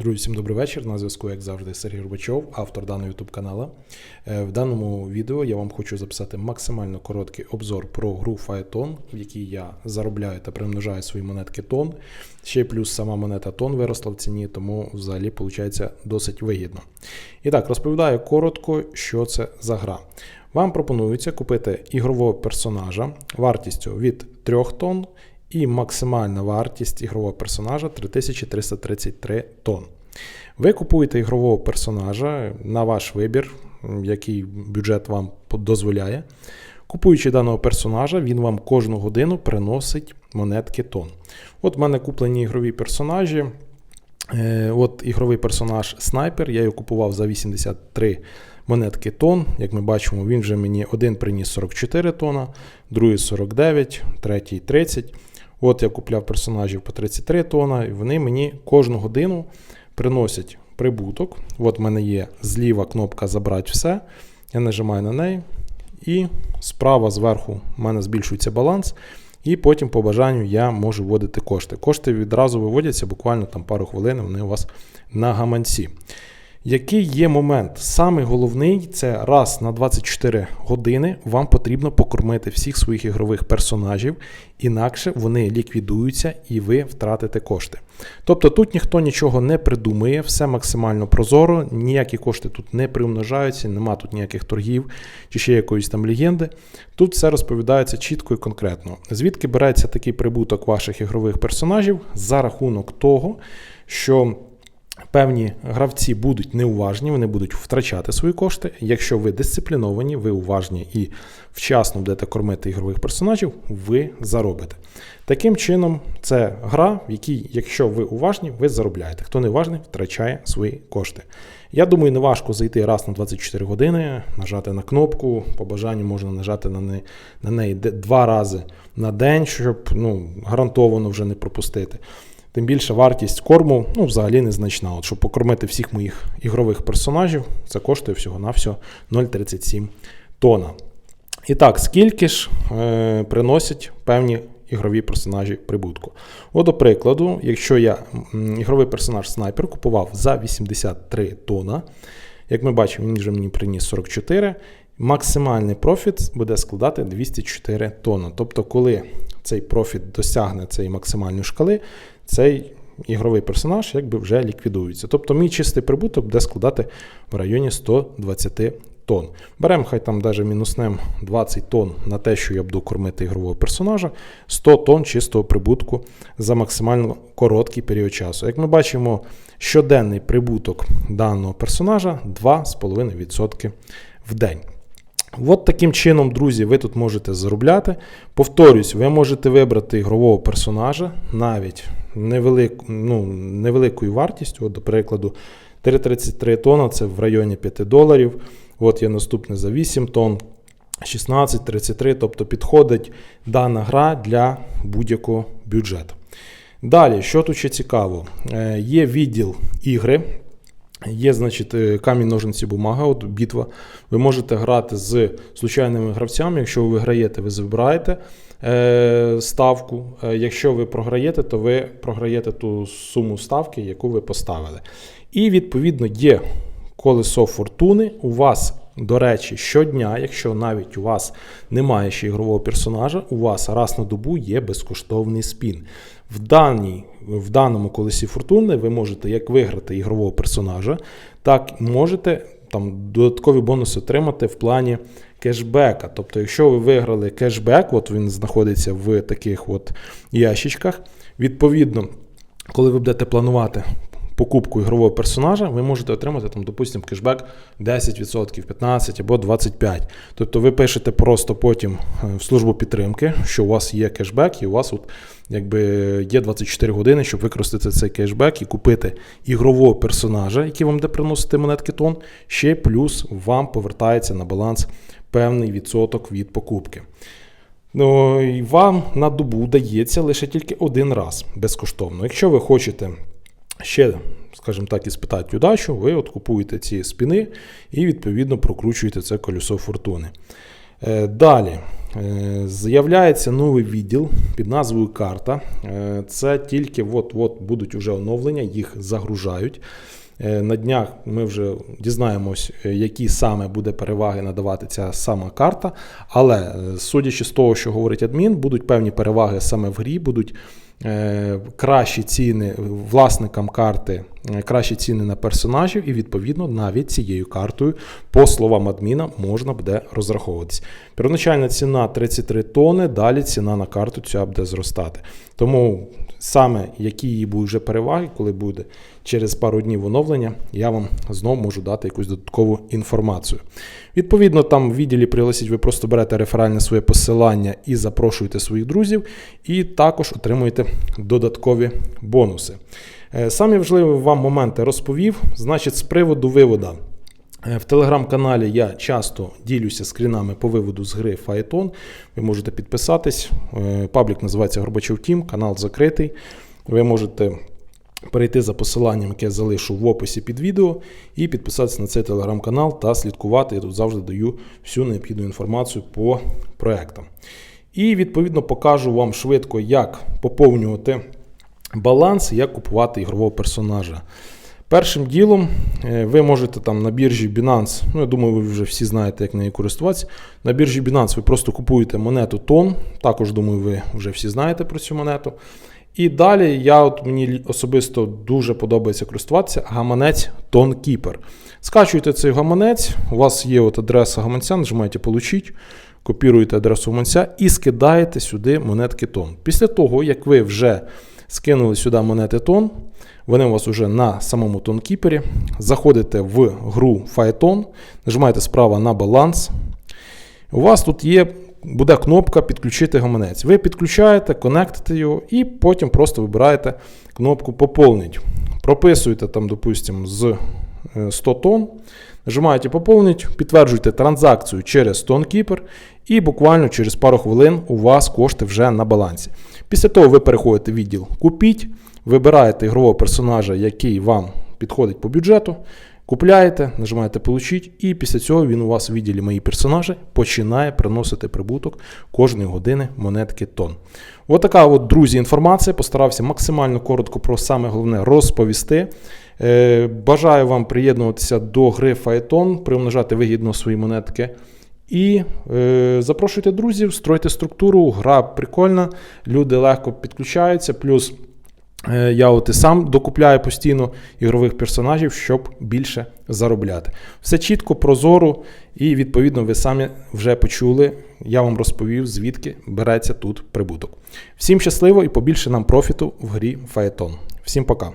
Друзі, всім добрий вечір. На зв'язку, як завжди, Сергій Рубачов, автор даного YouTube каналу. Е, В даному відео я вам хочу записати максимально короткий обзор про гру Phaeton, в якій я заробляю та примножаю свої монетки тон. Ще плюс сама монета тон виросла в ціні, тому взагалі виходить досить вигідно. І так, розповідаю коротко, що це за гра. Вам пропонується купити ігрового персонажа вартістю від 3 тонн і максимальна вартість ігрового персонажа 3333 тонн. Ви купуєте ігрового персонажа на ваш вибір, який бюджет вам дозволяє. Купуючи даного персонажа, він вам кожну годину приносить монетки тон. От в мене куплені ігрові персонажі. Е, От ігровий персонаж снайпер, я його купував за 83 монетки тон. Як ми бачимо, він вже мені один приніс 44 тона, другий 49, третій 30. От я купляв персонажів по 33 тона, і вони мені кожну годину приносять прибуток. От в мене є зліва кнопка Забрати все. Я нажимаю на неї. І справа зверху в мене збільшується баланс. І потім, по бажанню, я можу вводити кошти. Кошти відразу виводяться, буквально там пару хвилин, вони у вас на гаманці. Який є момент? Самий головний це раз на 24 години вам потрібно покормити всіх своїх ігрових персонажів, інакше вони ліквідуються і ви втратите кошти. Тобто тут ніхто нічого не придумує, все максимально прозоро, ніякі кошти тут не примножаються, нема тут ніяких торгів чи ще якоїсь там легенди. Тут все розповідається чітко і конкретно. Звідки береться такий прибуток ваших ігрових персонажів за рахунок того, що. Певні гравці будуть неуважні, вони будуть втрачати свої кошти. Якщо ви дисципліновані, ви уважні і вчасно будете кормити ігрових персонажів, ви заробите. Таким чином, це гра, в якій, якщо ви уважні, ви заробляєте. Хто не уважний, втрачає свої кошти. Я думаю, не важко зайти раз на 24 години, нажати на кнопку. По бажанню можна нажати на неї, на неї два рази на день, щоб ну, гарантовано вже не пропустити. Тим більше вартість корму ну, взагалі незначна. От, Щоб покормити всіх моїх ігрових персонажів, це коштує всього-навсього 0,37 тона. І так, скільки ж е, приносять певні ігрові персонажі прибутку? От, до прикладу, якщо я ігровий персонаж снайпер купував за 83 тона, як ми бачимо, він вже мені приніс 44. Максимальний профіт буде складати 204 тонни. Тобто, коли цей профіт досягне цієї максимальної шкали, цей ігровий персонаж якби вже ліквідується. Тобто мій чистий прибуток буде складати в районі 120 тонн. Беремо, хай там навіть мінуснем 20 тонн на те, що я буду кормити ігрового персонажа, 100 тонн чистого прибутку за максимально короткий період часу. Як ми бачимо, щоденний прибуток даного персонажа 2,5% в день. От таким чином, друзі, ви тут можете заробляти. Повторюсь, ви можете вибрати ігрового персонажа навіть невелику, ну, невеликою вартістю. От, до прикладу, 3,33 тонна це в районі 5 доларів. От є наступне за 8 тонн, 16, 33, тобто підходить дана гра для будь-якого бюджету. Далі, що тут ще цікаво, Е, є відділ ігри. Є, значить, е, камінь ножниці бумага, от бітва. Ви можете грати з случайними гравцями. Якщо ви виграєте, ви забираєте е, ставку. Е, якщо ви програєте, то ви програєте ту суму ставки, яку ви поставили. І, відповідно, є колесо фортуни. У вас, до речі, щодня, якщо навіть у вас немає ще ігрового персонажа, у вас раз на добу є безкоштовний спін. В, даній, в даному колесі фортуни ви можете як виграти ігрового персонажа, так можете там додаткові бонуси отримати в плані кешбека. Тобто, якщо ви виграли кешбек, от він знаходиться в таких от ящичках, відповідно, коли ви будете планувати покупку ігрового персонажа, ви можете отримати, там, допустимо, кешбек 10%, 15% або 25%. Тобто ви пишете просто потім е, в службу підтримки, що у вас є кешбек, і у вас от, якби, є 24 години, щоб використати цей кешбек і купити ігрового персонажа, який вам буде приносити монетки тон, ще плюс вам повертається на баланс певний відсоток від покупки. Ну, і Вам на добу дається лише тільки один раз безкоштовно. Якщо ви хочете ще, скажімо так, і спитати удачу, ви от купуєте ці спіни і, відповідно, прокручуєте це колесо фортуни. Е, Далі, Е, З'являється новий відділ під назвою Карта. Е, Це тільки от-от будуть вже оновлення, їх загружають. На днях ми вже дізнаємось, які саме буде переваги надавати ця сама карта. Але судячи з того, що говорить адмін, будуть певні переваги саме в грі, будуть кращі ціни власникам карти, е, кращі ціни на персонажів, і відповідно навіть цією картою, по словам адміна, можна буде розраховуватись. Первоначальна ціна 33 тони, далі ціна на карту ця буде зростати. Тому саме які її будуть вже переваги, коли буде через пару днів оновлення, я вам знову можу дати якусь додаткову інформацію. Відповідно, там в відділі пригласіть, ви просто берете реферальне своє посилання і запрошуєте своїх друзів, і також отримуєте додаткові бонуси. Е, Самі важливі вам моменти розповів. Значить, з приводу вивода. Е, В телеграм-каналі я часто ділюся скрінами по виводу з гри Phaeton. Ви можете підписатись. Е, Паблік називається Горбачов Тім, канал закритий. Ви можете перейти за посиланням, яке я залишу в описі під відео, і підписатися на цей телеграм-канал та слідкувати. Я тут завжди даю всю необхідну інформацію по проектам. І відповідно покажу вам швидко, як поповнювати баланс, як купувати ігрового персонажа. Першим ділом е, ви можете там на біржі Binance, ну я думаю, ви вже всі знаєте, як нею користуватися. На біржі Binance ви просто купуєте монету тон. Також думаю, ви вже всі знаєте про цю монету. І далі я от мені особисто дуже подобається користуватися гаманець Тон Keeper. Скачуєте цей гаманець, у вас є от адреса гаманця, нажимаєте Получить, копіруєте адресу гаманця і скидаєте сюди монетки тон. Після того, як ви вже скинули сюди монети тон, вони у вас вже на самому тонкіпері. Заходите в гру Phaeton, нажимаєте справа на баланс. У вас тут є, буде кнопка Підключити гаманець. Ви підключаєте, конектите його і потім просто вибираєте кнопку Поповнить. Прописуєте там, допустимо, з 100 тонн. Нажимаєте поповнить, підтверджуєте транзакцію через TonKeeper і буквально через пару хвилин у вас кошти вже на балансі. Після того ви переходите в відділ Купіть, вибираєте ігрового персонажа, який вам підходить по бюджету, купляєте, нажимаєте Получить, і після цього він у вас у відділі Мої персонажі починає приносити прибуток кожної години монетки тон. Отака, от, друзі, інформація. Постарався максимально коротко про саме головне розповісти. Е, Бажаю вам приєднуватися до гри Phaeton, примножати вигідно свої монетки. І е, запрошуйте друзів, стройте структуру, гра прикольна, люди легко підключаються. Плюс я от і сам докупляю постійно ігрових персонажів, щоб більше заробляти. Все чітко, прозоро, і відповідно ви самі вже почули. Я вам розповів, звідки береться тут прибуток. Всім щасливо і побільше нам профіту в грі Фаетон. Всім пока.